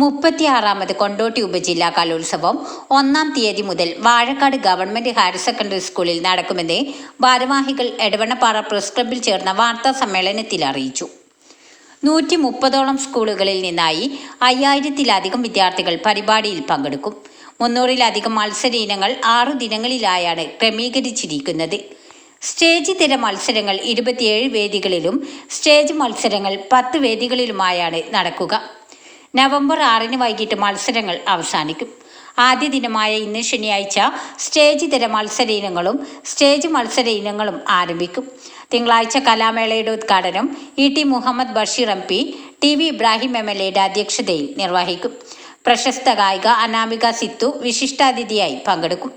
മുപ്പത്തിയാറാമത് കൊണ്ടോട്ടി ഉപജില്ലാ കലോത്സവം ഒന്നാം തീയതി മുതൽ വാഴക്കാട് ഗവൺമെന്റ് ഹയർ സെക്കൻഡറി സ്കൂളിൽ നടക്കുമെന്ന് ഭാരവാഹികൾ എടവണ്ണപ്പാറ പ്രസ് ക്ലബിൽ ചേർന്ന വാർത്താ സമ്മേളനത്തിൽ അറിയിച്ചു. നൂറ്റി മുപ്പതോളം സ്കൂളുകളിൽ നിന്നായി അയ്യായിരത്തിലധികം വിദ്യാർത്ഥികൾ പരിപാടിയിൽ പങ്കെടുക്കും. മുന്നൂറിലധികം മത്സര ഇനങ്ങൾ ആറു ദിനങ്ങളിലായാണ് ക്രമീകരിച്ചിരിക്കുന്നത്. സ്റ്റേജ് തര മത്സരങ്ങൾ ഇരുപത്തിയേഴ് വേദികളിലും സ്റ്റേജ് മത്സരങ്ങൾ പത്ത് വേദികളിലുമായാണ് നടക്കുക. നവംബർ ആറിന് വൈകിട്ട് മത്സരങ്ങൾ അവസാനിക്കും. ആദ്യ ദിനമായ ഇന്ന് ശനിയാഴ്ച സ്റ്റേജ് തര മത്സര ഇനങ്ങളും സ്റ്റേജ് മത്സര ഇനങ്ങളും ആരംഭിക്കും. തിങ്കളാഴ്ച കലാമേളയുടെ ഉദ്ഘാടനം E T Muhammad Basheer M P T V Ibrahim M L എയുടെ അധ്യക്ഷതയിൽ നിർവഹിക്കും. പ്രശസ്ത ഗായിക അനാമിക സിത്തു വിശിഷ്ടാതിഥിയായി പങ്കെടുക്കും.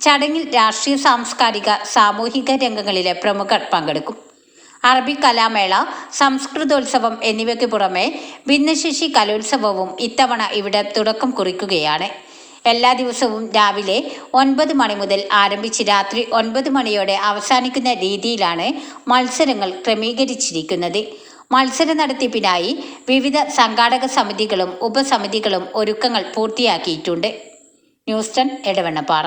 ചടങ്ങിൽ രാഷ്ട്രീയ സാംസ്കാരിക സാമൂഹിക രംഗങ്ങളിലെ പ്രമുഖർ പങ്കെടുക്കും. അറബി കലാമേള സംസ്കൃതോത്സവം എന്നിവയ്ക്ക് പുറമെ ഭിന്നശേഷി കലോത്സവവും ഇത്തവണ ഇവിടെ തുടക്കം കുറിക്കുകയാണ്. എല്ലാ ദിവസവും രാവിലെ ഒൻപത് മണി മുതൽ ആരംഭിച്ച് രാത്രി ഒൻപത് മണിയോടെ അവസാനിക്കുന്ന രീതിയിലാണ് മത്സരങ്ങൾ ക്രമീകരിച്ചിരിക്കുന്നത്. മത്സര നടത്തിപ്പിനായി വിവിധ സംഘാടക സമിതികളും ഉപസമിതികളും ഒരുക്കങ്ങൾ പൂർത്തിയാക്കിയിട്ടുണ്ട്. ന്യൂസ്റ്റൺ എടവണ്ണപ്പാറ.